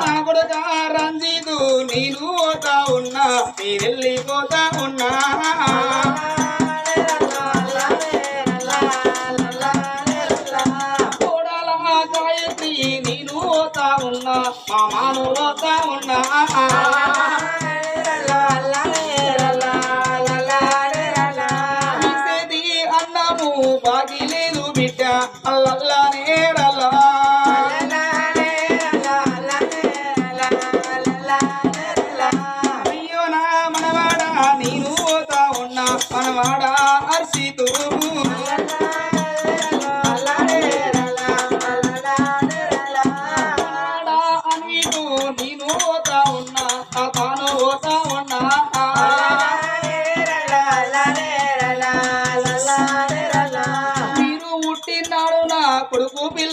నా కొడుక రంజితు నేను పోతా ఉన్నా నేను వెళ్ళిపోతా ఉన్నా. కోడల గాయత్రి నేను పోతా ఉన్నా మామాను పోతా ఉన్నా.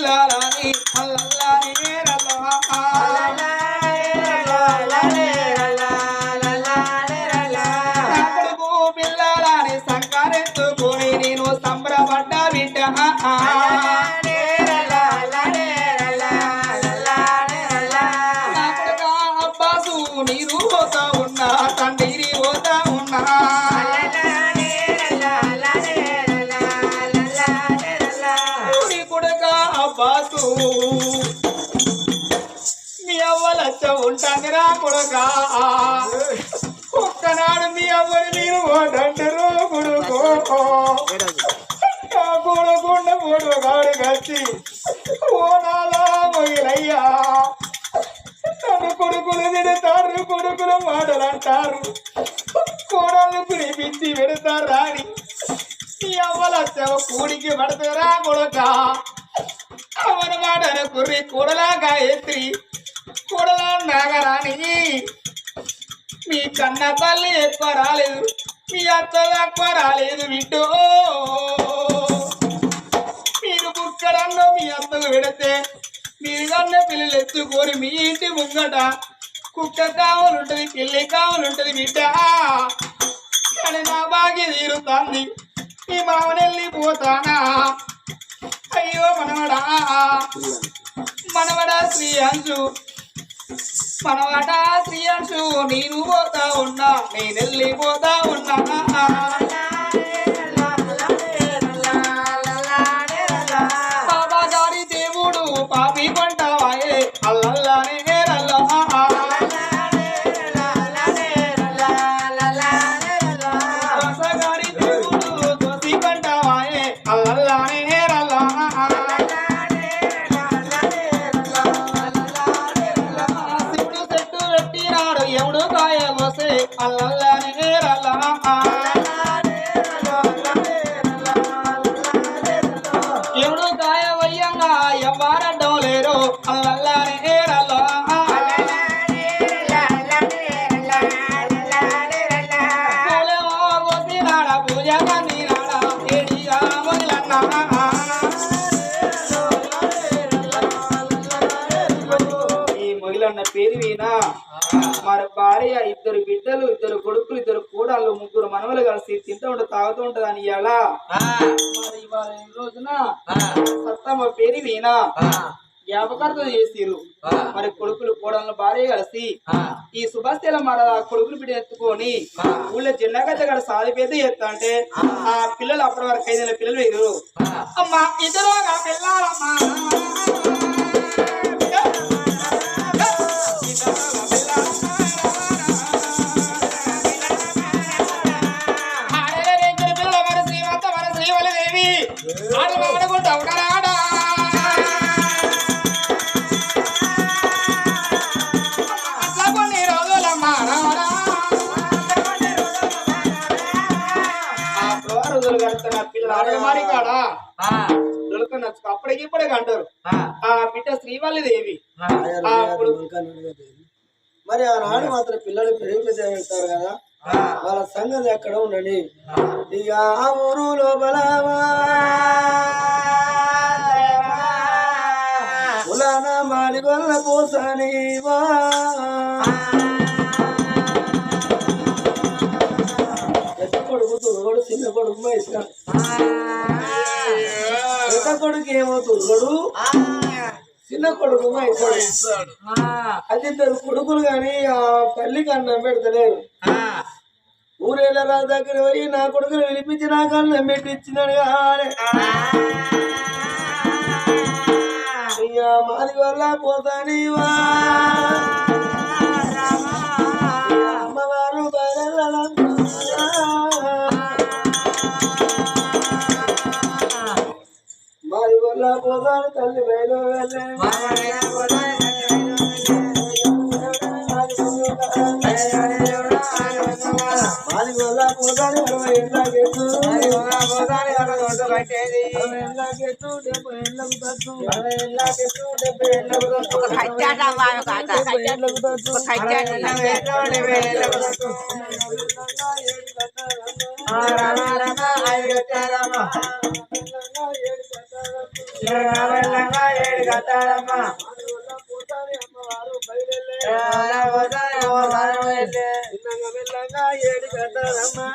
కొడుకు వచ్చి ఓ నాలా తను కొడుకులు తిడతారు కొడుకులు మాటలు అంటారు కోడళ్ళు ప్రేమించి పెడతారు రాని అవ్వల చెవ కూడికి పడతారా కొడక? అవన మాటను కుర్రి కూడలా గాయత్రి కూడలా నాగరాణి మీ కన్న తల్లి ఎక్కువ రాలేదు మీ అత్త ఎక్కువ రాలేదు బిడ్డో మీరు మీ అత్తకు పెడితే మీరు కన్న పిల్లలు ఎత్తుకొని మీ ఇంటి ముంగట. కుక్క కావాలుంటది పిల్లి కావాలుంటది బిడ్డ. కానీ నా బాగి తీరుతాంది ఈ మామనెళ్ళి పోతానా? అయ్యో మనవడా మనవడా శ్రీ అంశు. మనవడా శ్రీ అంశు నేను పోతా ఉన్నా నేను వెళ్ళిపోతా ఉన్నా. పేరు వీనా మరి భార్య ఇద్దరు బిడ్డలు ఇద్దరు కొడుకులు ఇద్దరు కూడళ్ళు ముగ్గురు మనవలు కలిసి తింటూ ఉంటే తాగుతూ ఉంటది అని మరి ఇవాళ రోజున సత్తమ్మ పేరు వీనా జ్ఞాపకార్థం చేసిరు మరి కొడుకులు కోడళ్ళ భార్య కలిసి ఈ సుభాస్థల మన కొడుకులు బిడ్డ ఎత్తుకొని ఊళ్ళో జెండాగడ్డ గడ సాది పెద్ద ఎత్తా అంటే ఆ. పిల్లలు అప్పటి వరకు ఐదు పిల్లలు వేరు అమ్మా ఇద్దరు పిల్లాలమ్మా అప్పటికి ఇప్పుడే అంటారు. ఆ. బిడ్డ శ్రీవల్లిదేవి ఆ. కొడుకు మరి ఆ నాడు మాత్రం పిల్లలు పెరిగి పెద్ద అవుతారు కదా. వాళ్ళ సంగతి ఎక్కడ ఉండని ఇక ఆ ఊరు లోపల ఉలాన మాడిగొల్ల పోసనివా పెద్ద కొడుకు తురుగడు చిన్న కొడుకు మైసా పెద్ద కొడుకు ఏమో తురుగడు చిన్న కొడుకు ఇస్తాడు అది ఇద్దరు కొడుకులు కానీ ఆ తల్లికి అన్నం పెడతలేరు. ఊరేళ్ళ రాజు దగ్గర పోయి నా కొడుకుని వినిపించి నా కళ్ళు పెట్టించినాడు కానీ ఇక మాది వల్ల పోతాని అమ్మవారు మాది వల్ల పోతాను తల్లి బయలు మాది రామ పోతాను అరవై ఏళ్ళ గెట్టు అరవై ఏళ్ళ గెట్టు డెబ్బై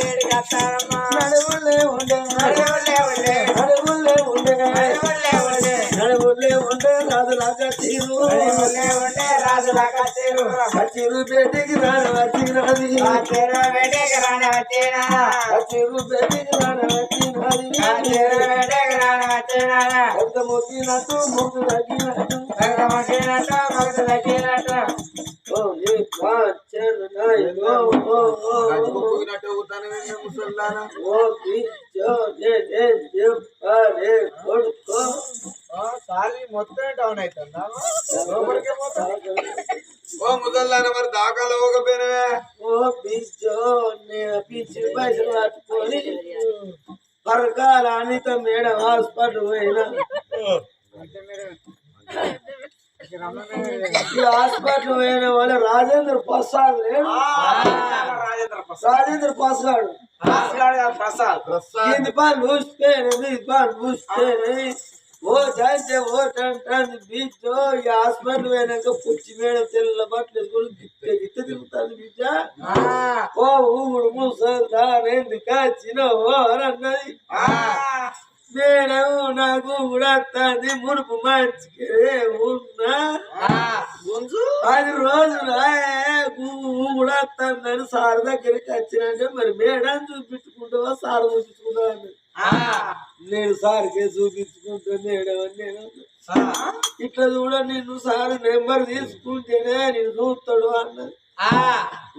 ఏళ్ళకు నడువులే ఉండే నడువులే ఉండే నడువులే ఉండే. రాజులాగా తీరు కచ్చిరు బేటికి రాని వచ్చినది కచ్చిరు బేటికి రాని వచ్చినది ఎంత మొక్కినట్టు మొక్కు తగ్గినట్టు. ఓ ఏ పాచన నాయో ఓ ఏ కొడుకో మొత్తం డౌన్ అవుతుందా ఓ ముసల్లాన మరి దాఖలు పోకపోయినవే ఓ పిచ్చో పిచ్చి పైసలు పట్టుకొని పరకాల అనిత మేడం హాస్పిటల్ పోయినా. ఈ హాస్పిటల్ పోయిన వాళ్ళు రాజేంద్ర ప్రసాద్ లేడు. రాజేంద్ర రాజేంద్ర ప్రసాద్. ప్రసాద్. ఇది పాలు మూసిపోయినది ఇది పాలు మూసిపోయినది ఓ చంటే ఓ టంటాన్ని బీచ్ ఈ హాస్పిటల్ పోయినాక పుచ్చి మేడం తెల్ల బట్టలు వేసుకొని తిరుగుతుంది బిడ్డ. ఓ ఊగుడు మూసా ఎందుకు అని అన్నది. మేడం నాకు కూడా వస్తుంది మునుపు మంచికే ఉన్నా. అది రోజున కూడా వస్తుందని సార్ దగ్గరికి వచ్చినాక మరి మేడం చూపించుకుంటావా? సార్ చూపించుకుంటావా. నేను సార్కే చూపించుకుంటా మేడం అని నేను. ఇట్లా కూడా నిన్ను సార్ నెంబర్ తీసుకుంటేనే నేను చూస్తాడు అన్నది.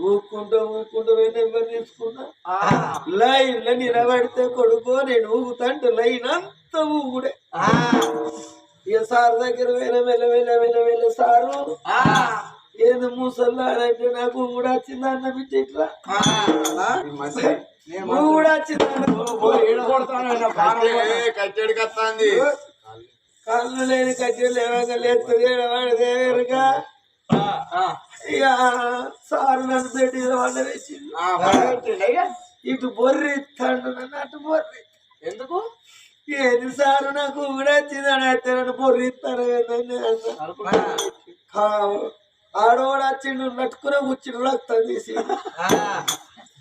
ఊక్కుంటా ఊక్కుంటా పోయి నెంబర్ తీసుకున్నా? లైన్లో నిలబడితే కొడుకో నేను ఊగుతాంటే లైన్ అంతా ఊగుడే. ఇక సార్ దగ్గర వెళ్ళ వెళ్ళ వెళ్ళ వెళ్ళ వెళ్ళ సారు. ఏది ముసల్లాడంటే నాకు కూడా వచ్చింది అన్న బిడ్డ ఇట్లా? నువ్వు కూడా వచ్చింది కట్టెడికి వస్తుంది కళ్ళు లేని కట్టెలు ఏమైనా లేస్తుంది ఏడవాడదేరుగా ఇక సారు నన్ను పెట్టి వేసింది ఇటు బొర్రి ఇస్తాడు నన్ను అటు బొర్రి. ఎందుకు? ఏది సారు నాకు కూడా వచ్చింది అని అయితే నన్ను బొర్రి ఇస్తాను ఆడవాడు వచ్చిండు నట్టుకునే కూర్చుని రక్తం తీసి.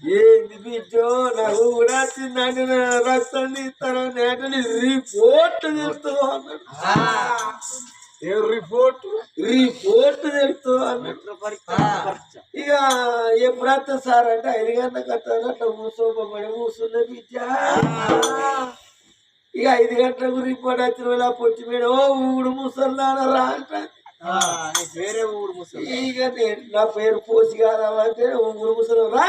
ఏంది బిడ్డో నాకు కూడా వచ్చిందండి రక్తం తీస్తాను నేటని రిపోర్ట్ తెలుస్తావు అన్నాడు. రిపోర్ట్ రిపోర్ట్ అన్నాడు ఇక ఎప్పుడు వస్తా సార్ అంటే ఐదు గంటలకు వస్తాను అట్లా కూర్చోబడి కూర్చున్న బిడ్డ. ఇక ఐదు గంటలకు రిపోర్ట్ వచ్చిన వేళ పొట్టి మీద ఓ ఊడు ముసల్లాన రా అంటాను వేరే ఊరు ముసలి. ఇక నేను నా పేరు పోసి కాదామంటే ఊరు ముసలి రా.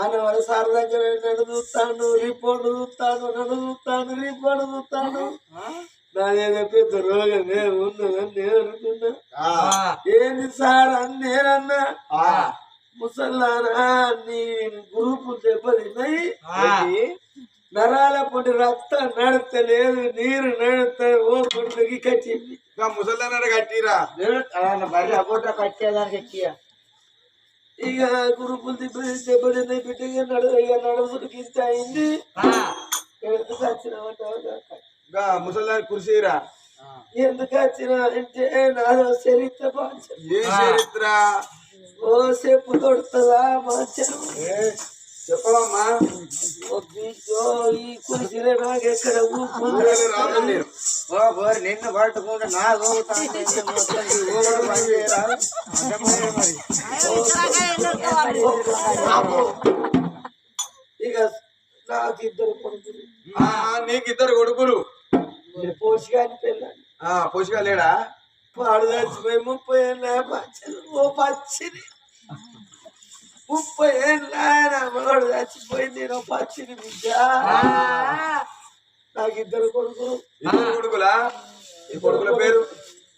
అన్నవాడు సార్ దగ్గర నన్ను చూస్తాను రిపోర్ట్ చూస్తాను నన్ను చూస్తాను రిపోర్ట్ చూస్తాను నాదేదో పెద్ద రోగమే ఉన్నదని నేను అనుకున్నా. ఏంది సార్ అని నేనన్నా ముసల్లారా నీ గ్రూపు దెబ్బతిన్నాయి నరాల పొడి రక్తం నడతలేదు నీరు నడత ఓ కొడుకు కచ్చింది ముసల్లాన కట్టిరా? బర్రె కట్టేదానికి ఎక్కియా. ఇక గ్రూపులు దెబ్బ దెబ్బతిన్నాయి బిడ్డ ఇక నడు ఇక నడుముడికి అయింది. ముసల్లాని కుర్సీరా ఎందుకు వచ్చినా అంటే నాదో చరిత్ర ఏ చరిత్ర ఓ సేపు దొడుతుందా మంచం చెప్పవమ్మా ఓ బిడ్డో ఈ కురిసిరే నాకు ఎక్కడ ఊపు ఊరేళ్ళు రాను నేను ఓ బోరి నిన్ను పట్టుకుంటే నా గోగుతాంది. మొత్తం ఈ ఊరు పని చేయరా? చెప్పలేదు మరి. ఇక నాకు ఇద్దరు కొడుకులు ఆ, నీకు ఇద్దరు కొడుకులు ఆ పోషగా లేడా? వాడు చచ్చిపోయి ముప్పై ఏళ్ళ ఓ పచ్చిని. ముప్పై ఏళ్ళ వాడు చచ్చిపోయింది నేను పచ్చిని బిడ్డ. నాకు ఇద్దరు కొడుకులు. ఇద్దరు కొడుకులా? ఈ కొడుకుల పేరు?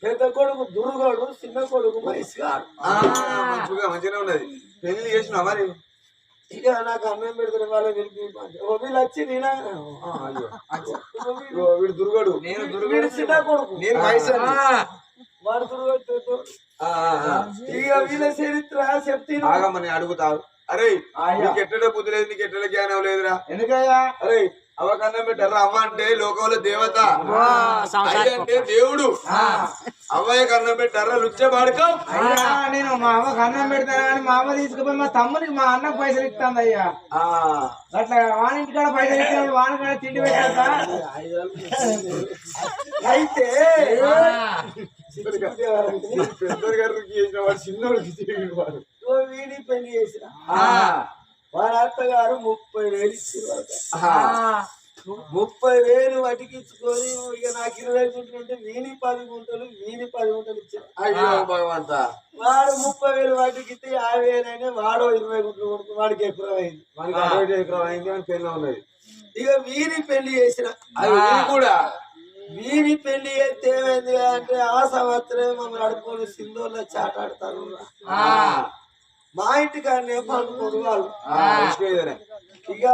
పెద్ద కొడుకు దుర్గోడు చిన్న కొడుకు మహిష్గాడు ఆ, మంచిగా మంచిగానే ఉన్నది. పెళ్ళి చేసినా మరి? ఇక నాకు అన్నం పెడతారు వాళ్ళ వెళ్ళి వీళ్ళు వచ్చి నేనా వీడు దుర్గడు. నేను చిన్న కొడుకు. నేను వాడు దుర్గోడు. ఇక వీళ్ళ చరిత్ర చెప్తే ఆగమని అడుగుతావు అరే నీకు ఎట్టడే బుద్ధి లేదు నీకు ఎట్టడే జ్ఞానం లేదురా? ఎందుకయ్యా? అరే అవకన్నం పెట్టారా? అవ్వ అంటే లోకంలో దేవత. అంటే దేవుడు. అవ్వయ్య కన్నం పెట్టారా? లుచ్చే అయ్యా నేను మా అమ్మకి అన్నం పెడతాను కానీ మా అమ్మ తీసుకుపోయి మా తమ్మునికి మా అన్నకు పైసలు ఇస్తాంది అయ్యా. అట్లా వాని ఇంటికాడ పైసలు ఇస్తాడు వాని కాడ తిండి పెట్టాక అయితే పెద్దోడు గారికి చేసిన వాడు చిన్నోడికి చేయడు వాడు ఓ వీడి పెళ్ళి చేసిన. అత్తగారు ముప్పై వేలు ఇచ్చారు ముప్పై వేలు వటికించుకొని ఇక నాకు ఇరవై గుంటలు ఉంటే వీని పది గుంటలు వీని పది గుంటలు ఇచ్చారు అయ్యో భగవంత. వాడు ముప్పై వేలు వాటికిస్తే యాభై వేలైనా వాడు ఇరవై గుంటలు కొడుకు వాడికి ఎక్కువ అయింది మనకి అరవై ఎకరం అయింది అని పెళ్ళి ఉన్నది. ఇక వీని పెళ్ళి చేసిన అది కూడా. వీని పెళ్ళి చేస్తే ఏమైంది అంటే ఆ సంవత్సరం మమ్మల్ని అడుక్కొని సింధువుల్లో చాటాడతారు మా ఇంటికాడనే పండుకోరు వాళ్ళు. ఇక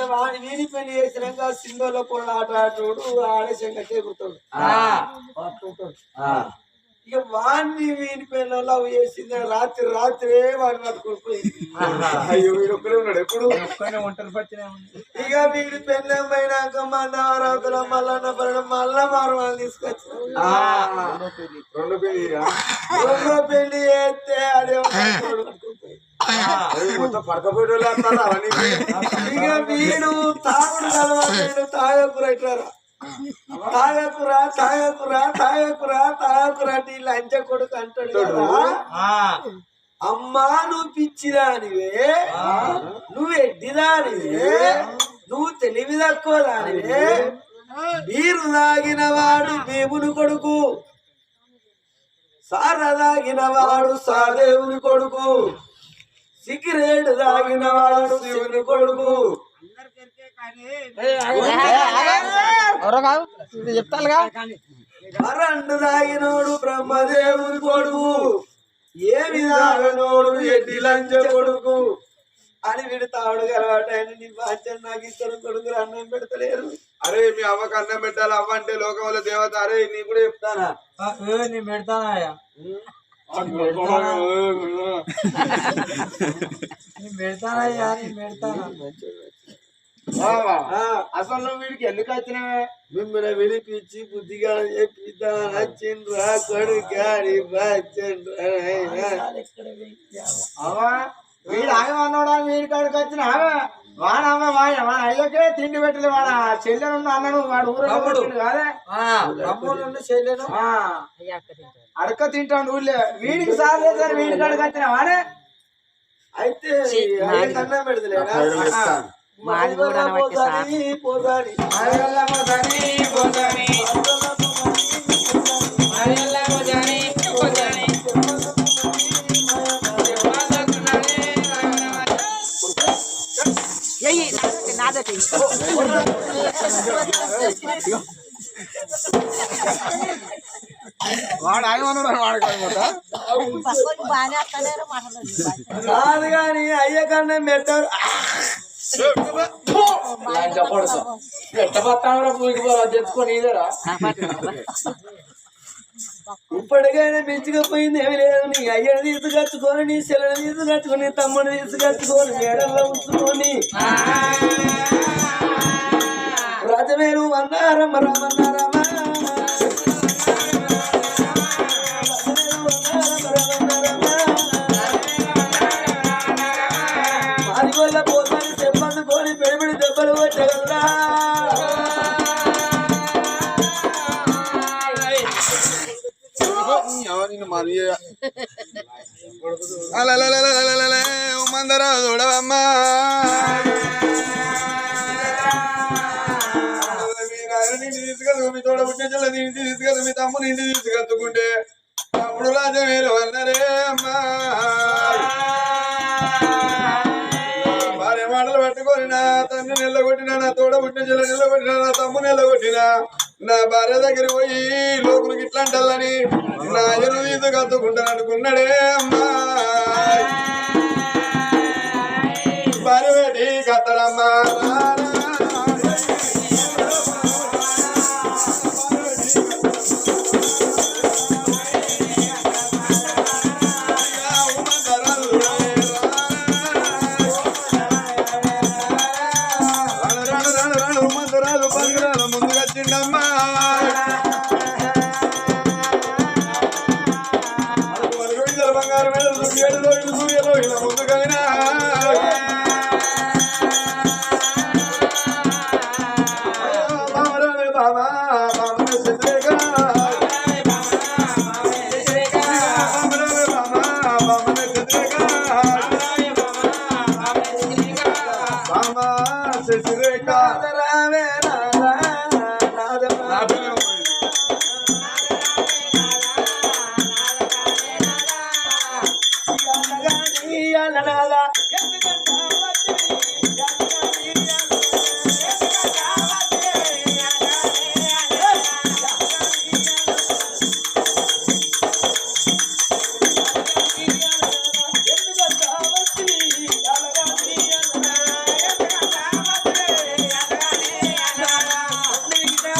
ఇక వాడి వీని పెళ్ళి చేసినాక సింధువులో కూడా ఆట ఆటోడు ఆడే శంకటే ఎగురుతాడు పట్టుకుంటాడు ఇక వాడిని వీని పెళ్ళలో లవ్ చేసింది రాత్రి రాత్రే వాడిని పట్టుకుని పోయింది అయ్యో వీడు ఒక్కడే ఉన్నాడు ఎప్పుడు? ఒంటరి పచ్చిన ఇక వీడి పెళ్ళం పోయినాక మన్నవరాతుల మల్లన్న పడడం మళ్ళా మారవాళ్ళు తీసుకొచ్చారు ఆ, రెండు పెళ్ళి. రెండో పెళ్ళి చేస్తే అదే పట్టుకొని పోయింది. మొత్తం పడకపోయేటోళ్ళు వస్తారా ఇక వీడు తాగుడు కలవాడు తాగకురా ఇట్లారా తాగకురా తాగకురా తాగకురా తాగకురా అంటే లంచ కొడుకు అంటాడు అమ్మా నువ్వు పిచ్చిదానివే నువ్వు ఎడ్డిదానివే నువ్వు తెలివి తక్కువ దానివే మీరు తాగిన వాడు భీముని కొడుకు సార తాగిన వాడు సాదేవుని కొడుకు సిగరేట్ తాగిన వాడు శివుని కొడుకు. చెప్తానుగా. కరెంటు తాగినోడు బ్రహ్మదేవుని కొడుకు. ఏమి తాగనోడు ఎడ్డి లంచ కొడుకు. అని వీడు తాడు అలవాటు ఆయన నీ బాధ్యత నాకు ఇద్దరు కొడుకులు అన్నం పెడతలేరు. అరే మీ అవ్వకు అన్నం పెట్టాలి. అవ్వ అంటే లోకంలో దేవత. అరే నీ కూడా చెప్తానా? నేను పెడతానయ్యా నేను పెడతానయ్యా నేను పెడతానా అసలు నువ్వు వీడికి ఎందుకు వచ్చినావే? మిమ్మల్ని విడిపించి బుద్ధిగా చెప్పిద్దా నచ్చిండ్రా బాధ్యండ్రా అవా వీడు ఆగమన్నాడా? వీడి కాడికి వచ్చిన? వాడమ్మ వాడ వాడ అయ్యకే తిండి పెట్టలే వాడ. చెల్లెను అన్నను వాడు ఊరు కాదే? తమ్ముడు చేయలేను ఆ. అడక తింటాడు ఊళ్ళో వీడికి సార్ సార్ వీడి కాడికి వచ్చిన వాడే అయితే అయ్యకి అన్నం పెడతలేడా మాది కూడా పోతాని పోతాని అడగల్లా పోతాని, పోతాని. అడగల్లా పోతాని, పోతాని. చెప్పాలనుకున్నానే, వాడు ఆగమన్నాడు వాడు కాకపోతే కాదు కానీ పెట్టారు తెచ్చుకొని ఇదేరా ఇప్పటికైనా మెచ్చుకపోయింది ఏమి లేదు. నీ అయ్యని తీసుకొచ్చుకొని నీ చెల్లెని తీసుకొచ్చుకొని నీ తమ్ముని తీసుకొచ్చుకొని మేడల్లో ఉంచుకొని. రజమేను అన్నారమ్మ రామన్నారమ్మ. మానియ మందరా చూడవమ్మా. నిండి తీసుకెళ్తూ మీ మీ తమ్ముడు నిండి తీసుకెత్తుకుంటే అప్పుడు రాజా అమ్మా. భార్య మాటలు పట్టుకొని నా తండ్రి నిల్లగొట్టినా నా తోడబుట్టిన చెల్ల నిల్లగొట్టినా నా తమ్ముడు నిల్లగొట్టినా నా భార్య దగ్గర పోయి లోకులకి ఇట్లా అంటాలని నా ఎరువు ఇది కత్తుకుంటాను అనుకున్నాడే అమ్మా. భార్య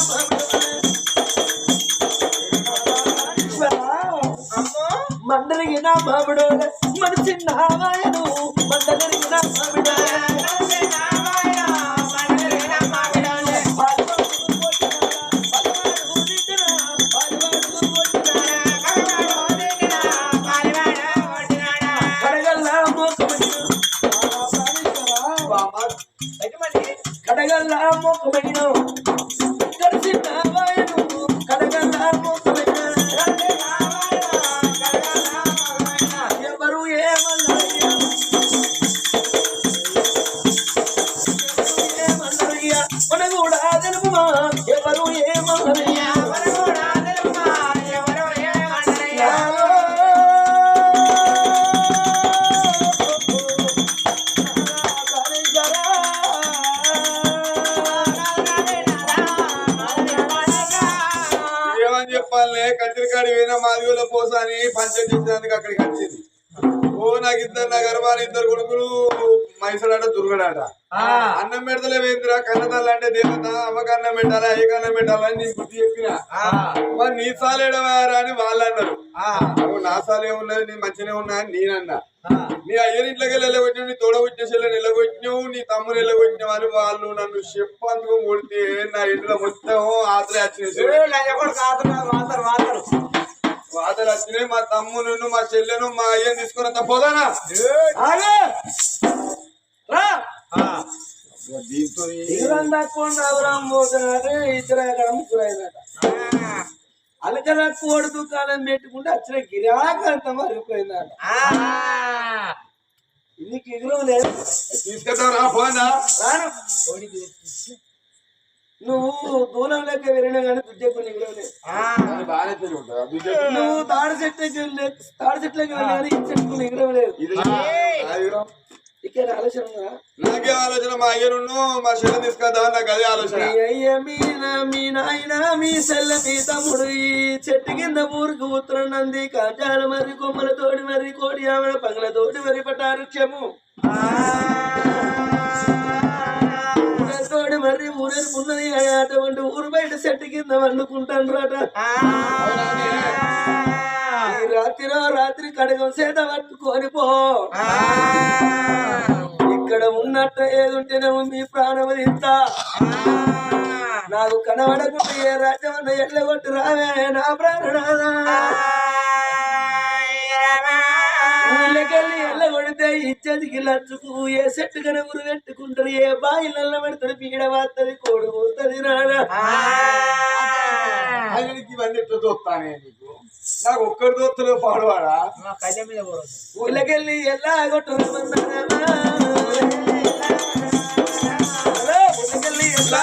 Thank you. చేసేందుకు అక్కడికి వచ్చింది. ఓ నాకు ఇద్దరు నా గర్భాలు ఇద్దరు కొడుకులు. మైసడాట దుర్గడాట. అన్నం పెడతలే వేంద్రా కన్నతల్లి అంటే దేవత. అమ్మకి అన్నం పెట్టాలా ఏ అన్నం పెట్టాలని నీకు గుర్తు చెప్పిన? మరి నీ సాలేడవారా అని వాళ్ళు అన్నారు. నా సాలే ఉన్నది? నీ మంచిగా ఉన్నా అని నేనన్నా నీ అయ్యరింట్లోకి వెళ్ళగొట్టినావు నీ తోడ పుట్టిన చెల్లెని వెళ్ళగొట్టినావు నీ తమ్ముని వెళ్ళగొట్టినావు అని వాళ్ళు నన్ను చెప్పందుకు కొడితే నా ఇంట్లో మొత్తం వచ్చినాయి వాతలు వచ్చినాయి మా తమ్మును మా చెల్లెను మా అయ్యని తీసుకున్న పోదానా? దీంతో అలకల కోడి దుకాణం పెట్టుకుంటే వచ్చిన గిరాకంత మరిపోయిందట నీకు ఎగురం లేదు తీసుకెళ్తారా రాను. నువ్వు దూరం లెక్క వెళ్ళినా కానీ దుడ్డకు ఎగురం లేదు. బాగానే తిరుగుతుందా బిడ్డ? నువ్వు తాడి వెళ్ళి తాడి చెట్లకి వెళ్ళి కానీ ఈ చెట్టుకు లేదు. ఇక్కడ ఆలోచన? నాకే ఆలోచన? మా అయ్యను మా చెల్లె తీసుకొద్దాం నాకు అదే ఆలోచన. మీ అయ్య మీ నా మీ నాయన మీ సెల్ల మీ తమ్ముడు ఈ చెట్టు కింద ఊరుకు ఉత్తరం నంది కాజాల మరి కొమ్మల తోడి మరి కోడి ఆవిడ పగల తోటి మరి పటారుక్షము తోడి మరి ఊరేరు ఉన్నది అటువంటి ఊరు బయట చెట్టు కింద వండుకుంటాను రాట ఈ రాత్రిలో రాత్రి కడగం సేత పట్టుకొని పో. ఇక్కడ ఉన్నట్టు ఏదుంటేనేమో మీ ప్రాణం ఇంత నాకు కనబడకుండా ఏ రాజ్యమన్న ఎల్లగొట్టు రావే నా ప్రాణనాథా. ఊళ్ళకెళ్ళి ఎల్ల కొడితే ఇచ్చేదికి లచ్చుకు ఏ చెట్టు కనుగురు పెట్టుకుంటారు ఏ బాయిలల్ల పెడతారు పీడ వాస్తుంది కోడు పోస్తుంది ఇవన్నీ ఎట్లా చూస్తానే నీకు? నాకు ఒక్కరి దోస్తులు పాడువాడా? ఊళ్ళకెళ్ళి ఎలా కొట్టుకెళ్ళి ఎలా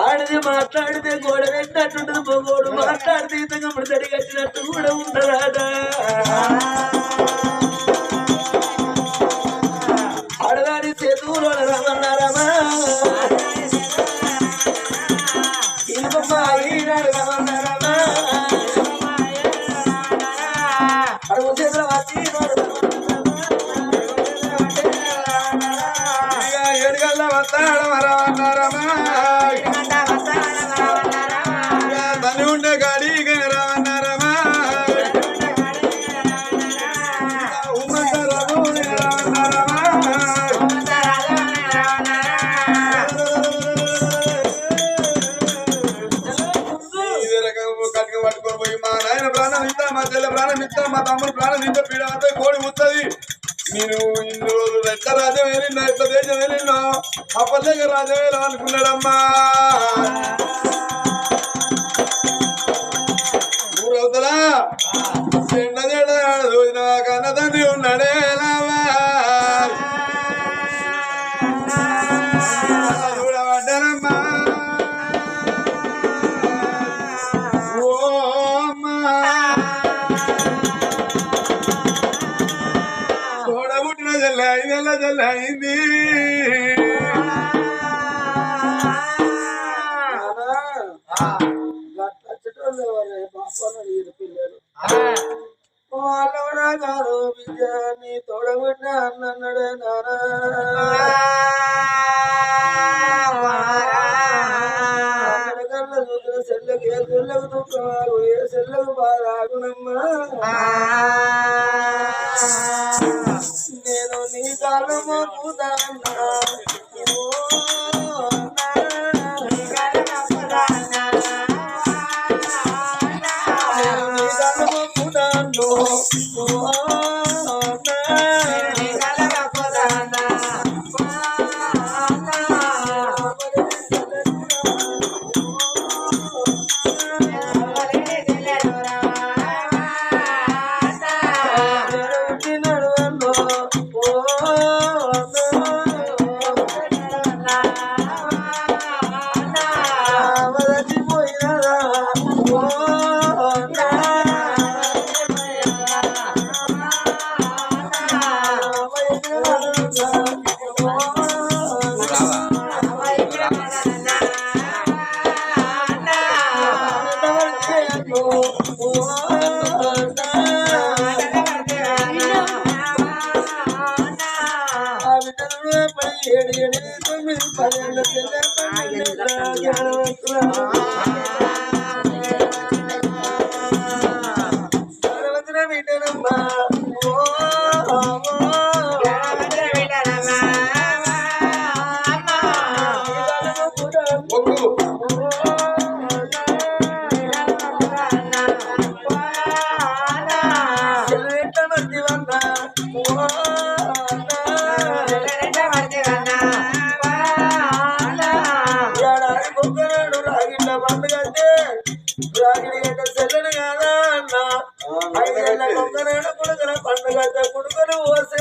ఆడది మాట్లాడు మాట్లాడితే తగమడతడి కట్టినట్టు కూడా ఉండరాదా? ఆ పల్లెకి రాజయ్య అనుకున్నాడమ్మా. చేస్తున్నారు ఏ ఒక్కనాడు రాగిళ్ళ పండుగంటే రాగిడి గంట చెల్లెడు కాదా అన్న ఐదేళ్ళ ఒక్కనాడు కొడుకున పండుగ కొడుకును ఓస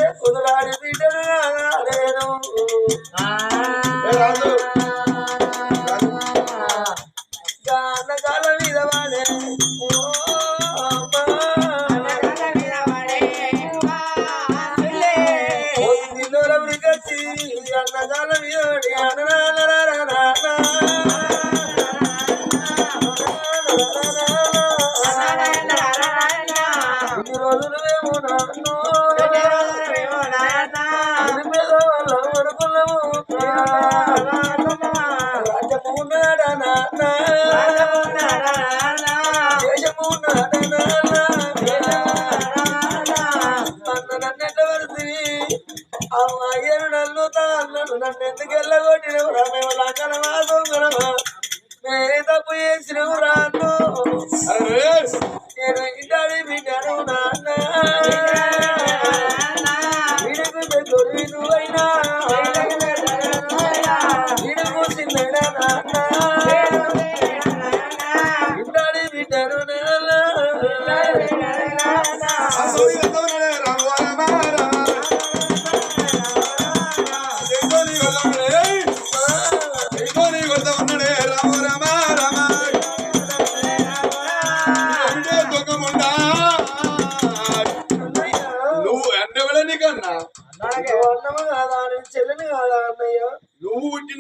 ఎల్లగొడితే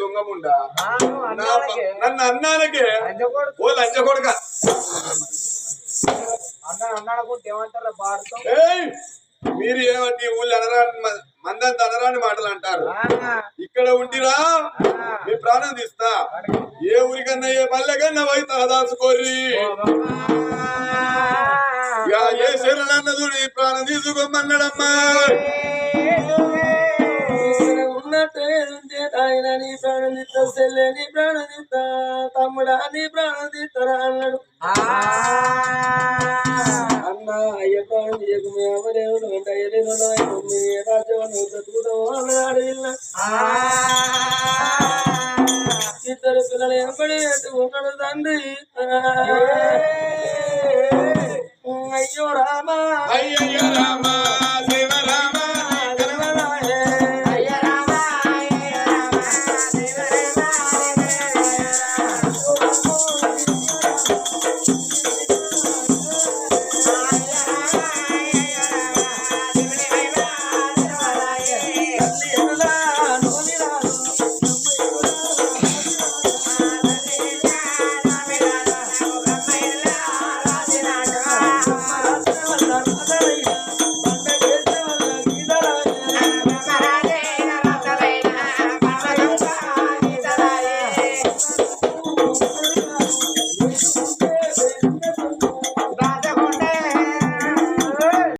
దొంగముండా? నాను నా అన్నాలకే. ప- నన్ను అంజకోడు ఓ లంచ కొడుక. అన్న అన్నాడుకుంటే ఏమంటారా? బాడుతాం! మీరు ఏమంటే ఈ ఊళ్ళో అనరాని మందంత అనరాని మాటలు అంటారు. ఇక్కడ ఉండిరా. మీ ప్రాణం తీస్తా. ఏ ఊరికన్నా ఏ పల్లెకన్నా పోయి తలదాచుకోర్రి ఇక ఏ శరణన్నదు నీ ప్రాణం తీసుకోమన్నాడమ్మా? ఇక్కడ ఆయన నీ ప్రాణం తీస్తా చెల్లె నీ ప్రాణం తీస్తా తమ్ముడా నీ ప్రాణం తీస్తారా అన్నాడు అన్న అయ్య ప్రాణం తీయకు మీ అమ్మలేవుడు అంటే అయ్యలేను మీ రాజ్యం బ్రతుకుతావు అన్నాడు ఇద్దరు పిల్లలు ఎంబడి ఉన్నాడు తండ్రి